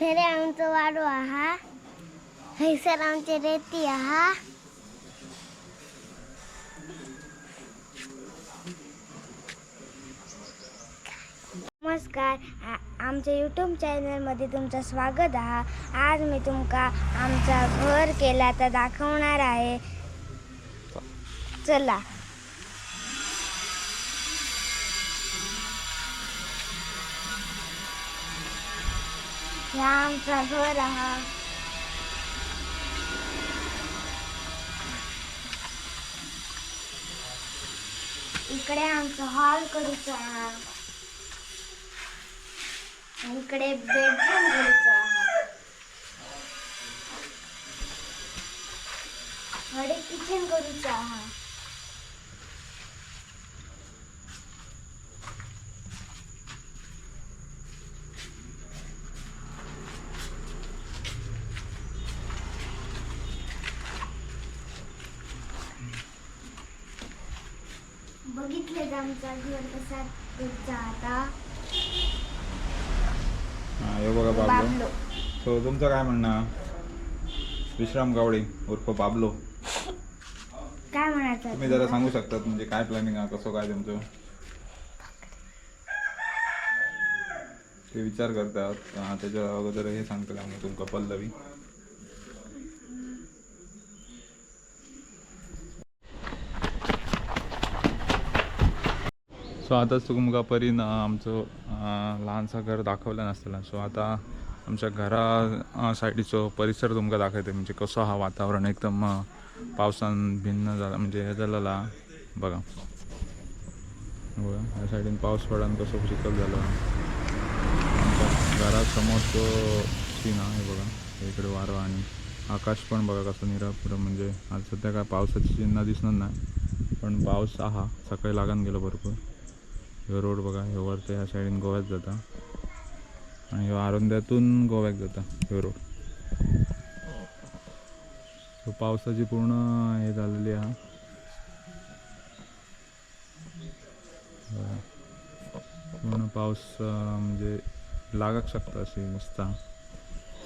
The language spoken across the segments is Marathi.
फेरे आमचं वाडू आहा हैसर आमचे रेती आहा नमस्कार. आ- आमच्या यूट्यूब चॅनलमध्ये तुमचं स्वागत आहे. आज मी तुमका आमचा घर केला तर दाखवणार आहे. चला. हा आमचा घर हा इकडे आमचा हॉल करूचा हा इकडे बेडरूम करूचा हा कडे किचन करूचा हा बघितले का आमचा घर कसा करूचा आता. हा हे बघा बाबलो. सो तुमचं काय म्हणणं? विश्राम गावडे उर्फ बाबलो. काय म्हणायचं तुम्ही जरा सांगू शकतात म्हणजे काय प्लॅनिंग आहे कसं काय तुमचं ते विचार करतात. हा, त्याच्या अगोदर हे सांगतात आम्ही तुमका पल्लवी सो आताच तुमका परीन आमचो आमचं घर दाखवलं नसतं सो आता आमच्या घरा सायडीचो परिसर तुमका दाखवते म्हणजे कसं हा वातावरण एकदम पावसान भिन्न झाला म्हणजे हे झालेला. बघा. ह्या सायडीन साईडीन पाऊस पडान कसं चिखल झालं. आमच्या घरासमोरचं सीन आहे बघा. इकडे वारं आणि आकाश पण बघा कसं निरापुरं म्हणजे आज सध्या काय पावसाची चिन्ह दिसणार नाही. पण पाऊस आहा सकाळी लागून गेलो भरपूर. ह्यो रोड बघा ह्यो वरच्या ह्या साईडीन गोव्यात जाता. आणि ह्यो आरोंद्यातून गोव्याक जाता ह्यो रोड. सो पावसाची पूर्ण हे झालेली आहे पूर्ण पाऊस म्हणजे लागाक शकता अशी मस्त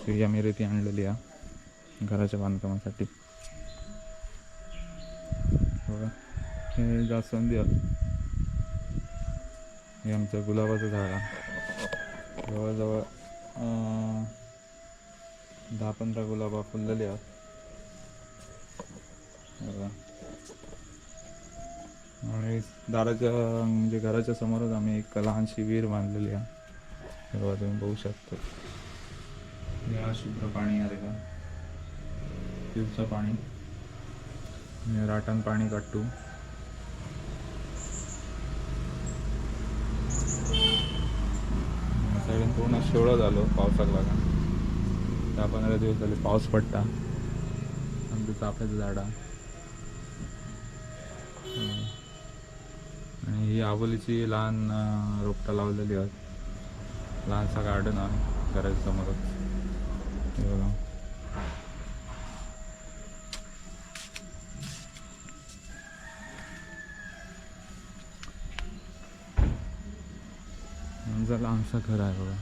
ती आम्ही रेती आणलेली आहे घराच्या बांधकामासाठी. बघा हे जास्वंदी आहे हे आमचं गुलाबाचं झाड आहे. जवळजवळ दहा पंधरा गुलाबा फुललेले आहेत. आणि दाराच्या म्हणजे घराच्या समोरच आम्ही एक लहानशी विहीर बांधलेली आहे. तुम्ही बघू शकता. या शुभ्र पाणी आहे का दिवसा पाणी. राटण पाणी काढतो पूर्ण शेवळं झालो पावसाक लागून दहा पंधरा दिवस झाले पाऊस पडता. आमचं चाफ्याचं झाडा. आणि ही आबोलीची लहान रोपटा लावलेली आहेत. लहानसा गार्डन आहे घराच्या समोरच. हे आमचं घर आहे बघा.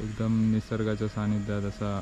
एकदम निसर्गाच्या सानिध्यात असा